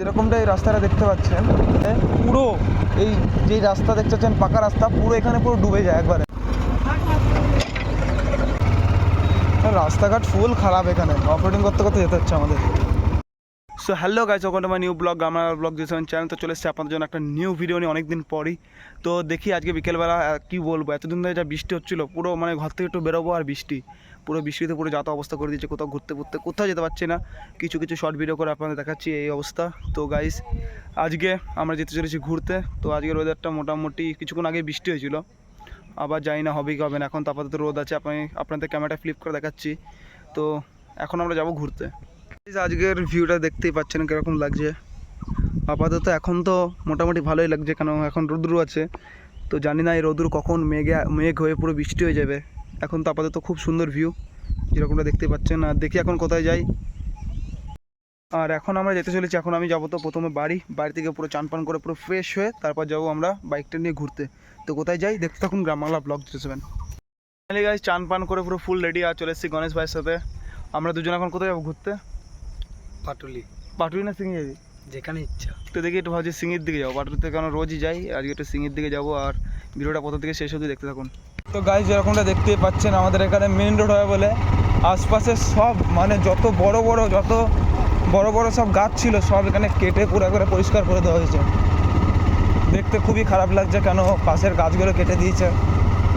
যেরকমটা এই রাস্তাটা দেখতে পাচ্ছেন পুরো এই যে রাস্তা দেখতে পাচ্ছেন, পাকা রাস্তা, পুরো এখানে পুরো ডুবে যায় একবারে। রাস্তাঘাট ফুল খারাপ এখানে অপারেটিং করতে করতে যেতে হচ্ছে আমাদের। সো হ্যালো গাইজ ওখানে আমার নিউ ব্লগ আমার ব্লগ দিয়েছেন চ্যানেল তো চলে এসেছে আপনাদের জন্য একটা নিউ ভিডিও নিয়ে অনেক দিন পরই। তো দেখি আজকে বিকেলবেলা কি বলব, এতদিন ধরে যা বৃষ্টি হচ্ছিল, পুরো মানে ঘর থেকে একটু বেরোবো আর বৃষ্টি। পুরো বৃষ্টিতে পুরো যাতা অবস্থা করে দিয়েছে, কোথাও ঘুরতে ঘুরতে কোথাও যেতে পারছি না। কিছু কিছু শর্ট ভিডিও করে আপনাদের দেখাচ্ছি এই অবস্থা। তো গাইজ আজকে আমরা যেতে চলেছি ঘুরতে। তো আজকের ওয়েদারটা মোটামুটি কিছুক্ষণ আগে বৃষ্টি হয়েছিল। আবার জানি না হবে কি হবে না, এখন তো আপাতত রোদ আছে আপনি আপনাদের ক্যামেরাটা ফ্লিপ করে দেখাচ্ছি। তো এখন আমরা যাব ঘুরতে। আজকের ভিউটা দেখতেই পাচ্ছেন কীরকম লাগছে। আপাতত এখন তো মোটামুটি ভালোই লাগছে, কেন এখন রোদ্রু আছে। তো জানি না এই রোদ্রু কখন মেঘে, মেঘ হয়ে পুরো বৃষ্টি হয়ে যাবে। এখন তো আপাতত খুব সুন্দর ভিউ যেরকমটা দেখতে পাচ্ছেন। আর দেখি এখন কোথায় যাই। আর এখন আমরা যেতে চলেছি, এখন আমি যাব তো প্রথমে বাড়ি। বাড়ি থেকে পুরো চান পান করে পুরো ফ্রেশ হয়ে তারপর যাব আমরা বাইকটা নিয়ে ঘুরতে। তো কোথায় যাই? দেখতে থাকুন গ্রাম বাংলা ব্লগ দিতেছেন ফাইনালি চান পান করে পুরো ফুল রেডি আর চলে এসেছি গণেশ ভাইয়ের সাথে। আমরা দুজন এখন কোথায় যাব ঘুরতে? পাটুলি। পাটুলি না সিঙ্গি? যাবি যেখানে ইচ্ছা। তো দেখি একটু ভাবছি সিঙ্গির দিকে যাব। পাটুরিতে কেন রোজই যাই আজকে একটু সিঙ্গির দিকে যাব আর ভিডিওটা প্রথম থেকে শেষ অবধি দেখতে থাকুন। তো গাইজ যেরকমটা দেখতেই পাচ্ছেন আমাদের এখানে মেন রোড হয় বলে আশপাশে সব মানে যত বড় বড় যত বড় বড় সব গাছ ছিল সব এখানে কেটে পুরো করে পরিষ্কার করে দেওয়া হয়েছে। দেখতে খুবই খারাপ লাগছে কেন পাশের গাছগুলো কেটে দিয়েছে।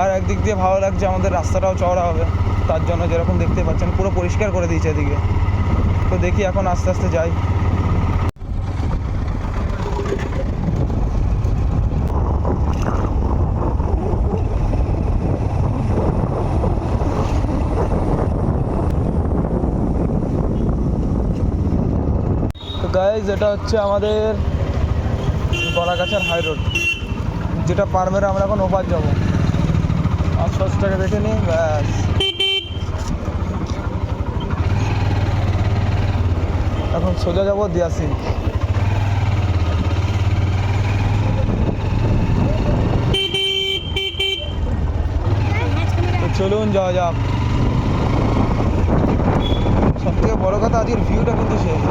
আর একদিক দিয়ে ভালো লাগছে আমাদের রাস্তাটাও চওড়া হবে। তার জন্য যেরকম দেখতে পাচ্ছেন পুরো পরিষ্কার করে দিয়েছে এদিকে। তো দেখি এখন আস্তে আস্তে যাই। গাইজ এটা হচ্ছে আমাদের গলাগাছার হাই রোড যেটা পার মেরে আমরা এখন ওপার যাব। আশপাশটাকে দেখে নিই, ব্যাস। এখন সোজা যাব দিয়াসি তো চলুন যাওয়া যাক। সব থেকে বড় কথা আজকের ভিউটা কিন্তু শেষ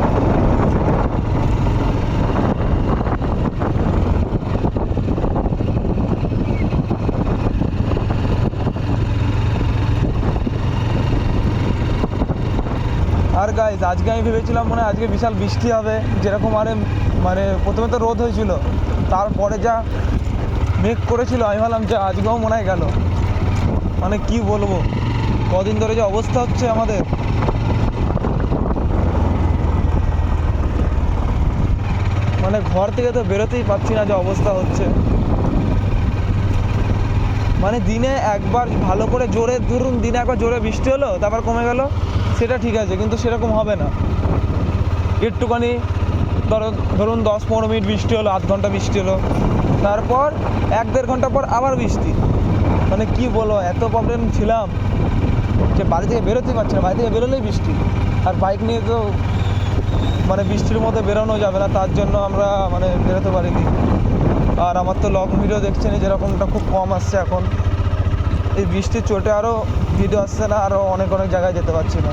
আর গাইজ আজকে আমি ভেবেছিলাম মনে আজকে বিশাল বৃষ্টি হবে, যেরকম আরে মানে প্রথমে তো রোদ হয়েছিল, তারপরে যা মেঘ করেছিল, আমি ভাবলাম যে আজকেও মনে হয় গেল। মানে কি বলব, কদিন ধরে যে অবস্থা হচ্ছে আমাদের। মানে ঘর থেকে তো বেরোতেই পারছি না যে অবস্থা হচ্ছে। মানে দিনে একবার ভালো করে জোরে, ধরুন দিনে একবার জোরে বৃষ্টি হলো, তারপর কমে গেল, সেটা ঠিক আছে, কিন্তু সেরকম হবে না। একটুখানি ধরো, ধরুন দশ পনেরো মিনিট বৃষ্টি হলো, আধ ঘণ্টা বৃষ্টি হলো, তারপর এক দেড় ঘণ্টা পর আবার বৃষ্টি। মানে কি বলো এত প্রবলেম ছিলাম যে বাড়ি থেকে বেরোতেই পারছে না, বাড়ি থেকে বেরোলেই বৃষ্টি। আর বাইক নিয়ে তো মানে বৃষ্টির মধ্যে বেরোনো যাবে না, তার জন্য আমরা মানে বেরোতে পারিনি। আর আমার তো লং ভিডিও দেখছেন যেরকমটা খুব কম আসছে এখন। এই বৃষ্টির চোটে আরও ভিডিও আসছে না আরও অনেক অনেক জায়গায় যেতে পারছি না।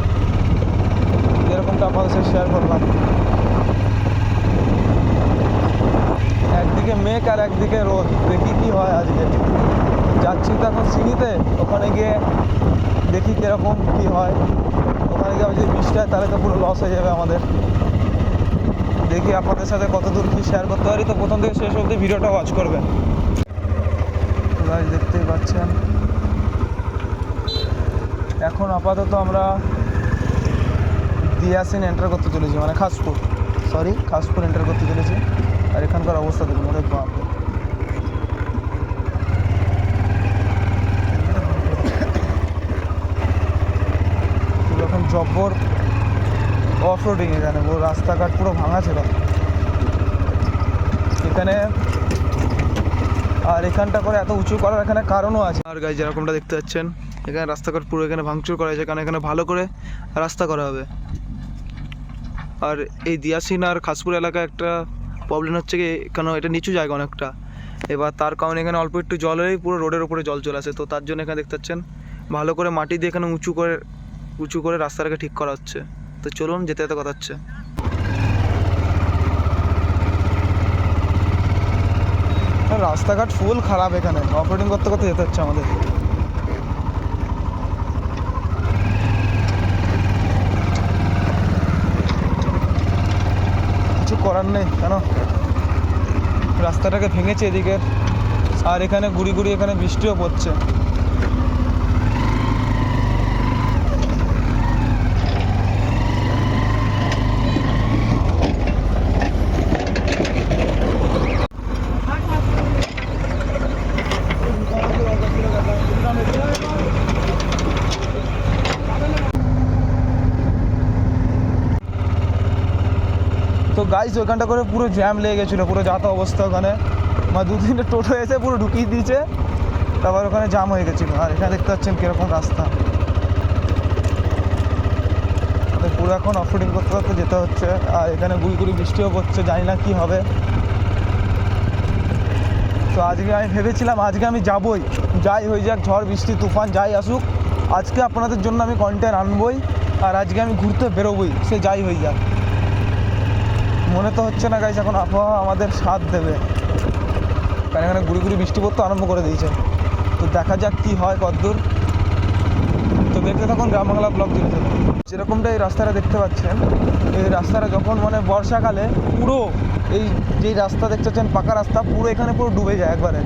যেরকমটা আপনাদের সাথে শেয়ার করলাম। একদিকে মেঘ আর একদিকে রোদ, দেখি কি হয় আজকে। যাচ্ছি তো এখন সিঁড়িতে, ওখানে গিয়ে দেখি কীরকম কী হয়। ওখানে গিয়ে যদি বৃষ্টি হয়, তাহলে তো পুরো লস হয়ে যাবে আমাদের। দেখি আপনাদের সাথে কত দূর কী শেয়ার করতে পারি। তো প্রথম থেকে শেষ অবধি ভিডিওটা ওয়াচ করবেন। দেখতেই পাচ্ছেন। এখন আপাতত আমরা দিয়াসিন এন্টার করতে চলেছি মানে খাসপুর। সরি খাসপুর এন্টার করতে চলেছি। আর এখানকার অবস্থা দেখুন অনেক বাপ এখন জব্বর অফ রোডিং এখানে রাস্তাঘাট পুরো ভাঙা ছিল। এখানে আর এখানটা করে এত উঁচু করার এখানে কারণও আছে। আর গাই যেরকমটা দেখতে পাচ্ছেন, এখানে রাস্তাঘাট পুরো এখানে ভাঙচুর করা হয়েছে, কারণ এখানে ভালো করে রাস্তা করা হবে। আর এই দিয়াসিন আর খাসপুর এলাকায় একটা প্রবলেম হচ্ছে কি, কেন এটা নিচু জায়গা অনেকটা। এবার তার কারণে এখানে অল্প একটু জল হলেই পুরো রোডের উপরে জল চলে আসে। তো তার জন্য এখানে দেখতে পাচ্ছেন, ভালো করে মাটি দিয়ে এখানে উঁচু করে উঁচু করে রাস্তাটাকে ঠিক করা হচ্ছে। তো চলুন যেতে যেতে কথা হচ্ছে। রাস্তাঘাট ফুল খারাপ এখানে। অপারেটিং করতে করতে যেতে হচ্ছে আমাদের। কিছু করার নেই, কেন? রাস্তাটাকে ভেঙেছে এদিকের। আর এখানে গুড়ি গুড়ি এখানে বৃষ্টিও পড়ছে। গাইস ওইখানটা করে পুরো জ্যাম লেগে গেছিল, পুরো যাতা অবস্থা ওখানে। মানে দু তিনটে টোটো এসে পুরো ঢুকিয়ে দিয়েছে, তারপর ওখানে জাম হয়ে গেছিল। আর এখানে দেখতে পাচ্ছেন কীরকম রাস্তা। তো পুরো এখন অফরোডিং করতে করতে যেতে হচ্ছে, আর এখানে গুড়ি বৃষ্টিও পড়ছে, জানি না কী হবে। তো আজকে আমি ভেবেছিলাম, আজকে আমি যাবই। যাই হয়ে যাক, ঝড়, বৃষ্টি, তুফান, যাই আসুক। আজকে আপনাদের জন্য আমি কন্টেন্ট আনবই, আর আজকে আমি ঘুরতে বেরোবই, সে যাই হয়ে যাক। মনে তো হচ্ছে না গাইছে এখন আবহাওয়া আমাদের সাথ দেবে। কারণ এখানে গুড়ি গুড়ি বৃষ্টি পড়তে আরম্ভ করে দিয়েছে। তো দেখা যাক কি হয় কতদূর তো দেখতে থাকুন গ্রাম বাংলা দিতে থাকুন যেরকমটা এই রাস্তাটা দেখতে পাচ্ছেন, এই রাস্তাটা যখন মানে বর্ষাকালে পুরো এই যেই রাস্তা দেখতে পাচ্ছেন, পাকা রাস্তা, পুরো এখানে পুরো ডুবে যায় একবারে।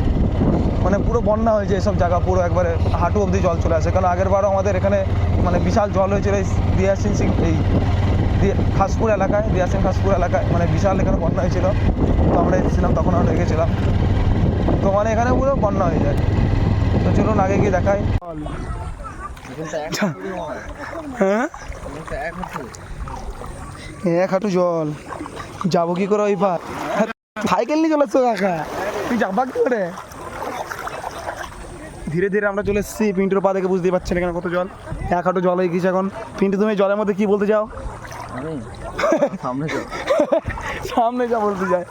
মানে পুরো বন্যা হয়ে যায় এসব জায়গা, পুরো একবারে হাঁটু অবধি জল চলে আসে। কারণ আগের বারও আমাদের এখানে মানে বিশাল জল হয়েছিল, এই দিয়াসিন সিং এই খাসপুর এলাকায় দিয়াসিন খাসপুর এলাকায় মানে বিশাল এখানে বন্যা হয়েছিল। তো আমরা এসেছিলাম, তখন আমরা রেখেছিলাম তো মানে এখানে পুরো বন্যা হয়ে যায়। তো চলুন আগে গিয়ে দেখাই। হ্যাঁ? এক হাঁটু জল। যাব কি করে ওই পা সাইকেল নিয়ে চলে এসছো কাকা? তুই যাবা কি করে? ধীরে ধীরে আমরা চলে এসেছি, পিন্টুর পা দেখে বুঝতেই পারছেন এখানে কত জল। এক হাঁটু জল হয়ে গেছে এখন। পিন্টু, তুমি জলের মধ্যে কি বলতে চাও? সামনে যা বলতে যায়।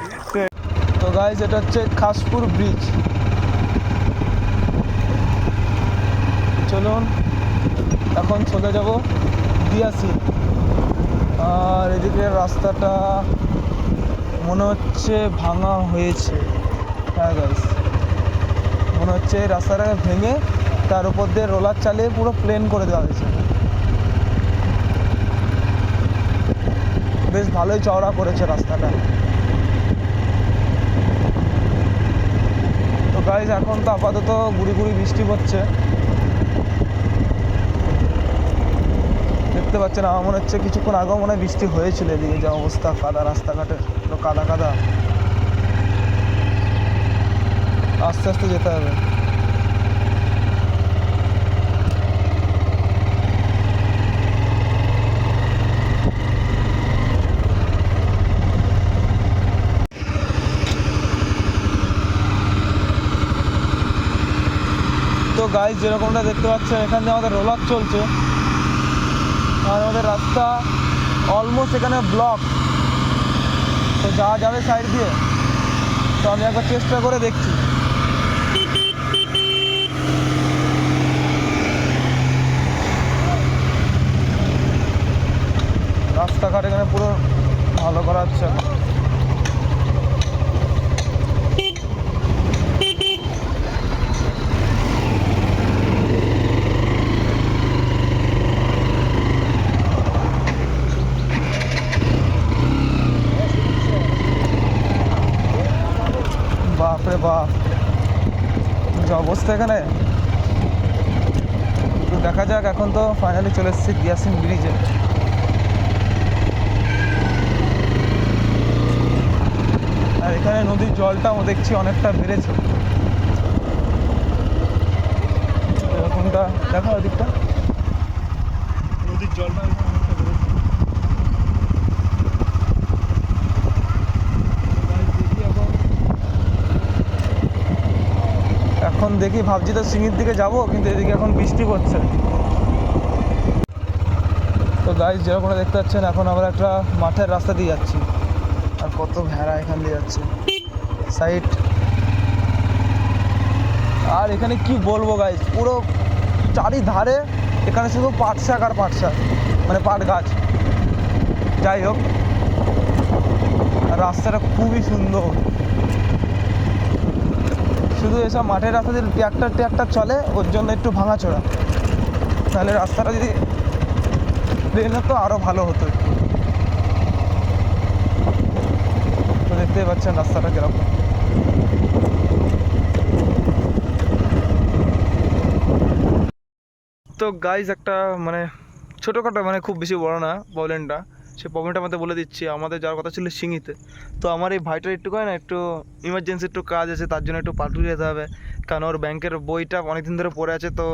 তো গাইজ এটা হচ্ছে খাসপুর ব্রিজ চলুন এখন চলে যাব দিয়াসি আর এদিকে রাস্তাটা মনে হচ্ছে ভাঙা হয়েছে। হ্যাঁ গাইজ মনে হচ্ছে রাস্তাটাকে ভেঙে তার উপর দিয়ে রোলার চালিয়ে পুরো প্লেন করে দেওয়া হয়েছে। বেশ ভালোই চওড়া করেছে রাস্তাটা। তো গাইজ এখন তো আপাতত গুড়ি গুড়ি বৃষ্টি পড়ছে দেখতে পাচ্ছেন, আমার মনে হচ্ছে কিছুক্ষণ আগেও মনে হয় বৃষ্টি হয়েছিল এদিকে, যা অবস্থা, কাদা রাস্তাঘাটে কাদা কাদা। আস্তে আস্তে যেতে হবে তো গাইজ যেরকমটা দেখতে পাচ্ছেন, এখান দিয়ে আমাদের রোলার চলছে। আর আমাদের রাস্তা অলমোস্ট এখানে ব্লক তো যাওয়া যাবে সাইড দিয়ে। তো আমি একবার চেষ্টা করে দেখছি। রাস্তাঘাট এখানে পুরো ভালো করা হচ্ছে এখন। বাপরে বাপ যে অবস্থা এখানে? তো দেখা যাক, এখন তো ফাইনালি চলে এসেছি গিয়াসিং ব্রিজে আর এখানে নদীর জলটাও দেখছি অনেকটা বেড়েছে। এরকমটা। দেখা ওদিকটা। নদীর জলটা এখানে অনেকটা বেড়েছে দেখি এখন এখন দেখি, ভাবছি তো সিঙ্গির দিকে যাব, কিন্তু এদিকে এখন বৃষ্টি পড়ছে। তো গাইজ যেরকম দেখতে পাচ্ছেন, এখন আমরা একটা মাঠের রাস্তা দিয়ে যাচ্ছি। আর কত ভেড়া এখান দিয়ে যাচ্ছে। সাইড আর এখানে কি বলব গাইজ পুরো চারিধারে এখানে শুধু পাট শাক আর পাট শাক মানে পাট গাছ। যাই হোক, রাস্তাটা খুবই সুন্দর। শুধু এসব মাঠের রাস্তা যদি ট্র্যাক্টর ট্র্যাক্টর চলে, ওর জন্য একটু ভাঙাচোরা। তাহলে রাস্তাটা যদি ট্রেন হতো আরও ভালো হতো তো দেখতেই পাচ্ছেন রাস্তাটা কীরকম। তো গাইজ একটা মানে ছোটোখাটো মানে খুব বেশি বড় না প্রবলেমটা সে প্রবলেমটা আমাদের বলে দিচ্ছি, আমাদের যাওয়ার কথা ছিল সিঙ্গিতে। তো আমার এই ভাইটার একটু করে না, একটু ইমার্জেন্সি একটু কাজ আছে, তার জন্য একটু পাটুলি যেতে হবে। কারণ ওর ব্যাংকের বইটা অনেক দিন ধরে পড়ে আছে, তো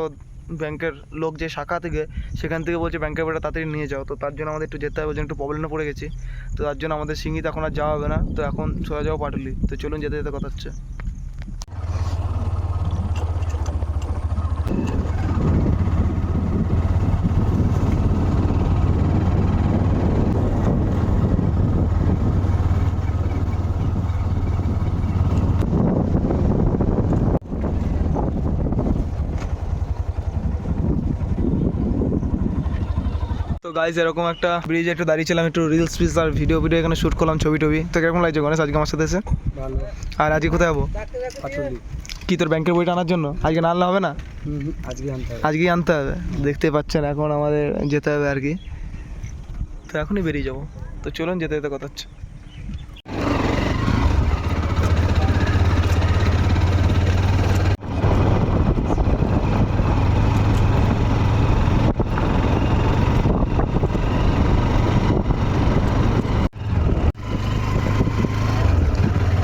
ব্যাংকের লোক যে শাখা থেকে, সেখান থেকে বলছে ব্যাংকের বইটা তাড়াতাড়ি নিয়ে যাও। তো তার জন্য আমাদের একটু যেতে হবে জন্য একটু প্রবলেমে পড়ে গেছি। তো তার জন্য আমাদের সিঙ্গিতে এখন আর যাওয়া হবে না। তো এখন সোজা যাওয়া পাটুলি। তো চলুন যেতে যেতে কথা হচ্ছে। গাইজ এরকম একটা ব্রিজে একটু দাঁড়িয়েছিলাম একটু রিলস ফিলস আর ভিডিও ভিডিও এখানে শ্যুট করলাম ছবি টবি। তো কেমন লাগছে গণেশ আজকে আমার সাথে এসে? ভালো। আর আজকে কোথায় যাব কি তোর ব্যাংকের বইটা আনার জন্য? আজকে না আনলে হবে না? আজকে আনতে হবে। আজকেই আনতে হবে। দেখতে পাচ্ছেন এখন আমাদের যেতে হবে আর কি। তো এখনই বেরিয়ে যাব। তো চলুন যেতে যেতে কথা হচ্ছে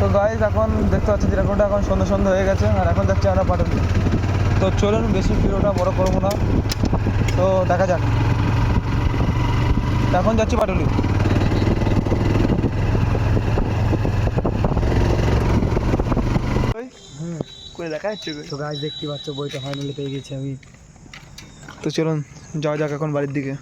তো গাইজ এখন দেখতে পাচ্ছি যেরকমটা এখন সন্ধ্যা সন্ধ্যা হয়ে গেছে আর এখন যাচ্ছি আমরা পাটুলি তো চলুন বেশি ভিডিওটা বড় করব না। তো দেখা যাক। এখন যাচ্ছি পাটুলি। হুম করে দেখা যাচ্ছে তো গাছ দেখতে পাচ্ছ বইটা ফাইনালি পেয়ে গেছি আমি। তো চলুন যাওয়া যাক এখন বাড়ির দিকে।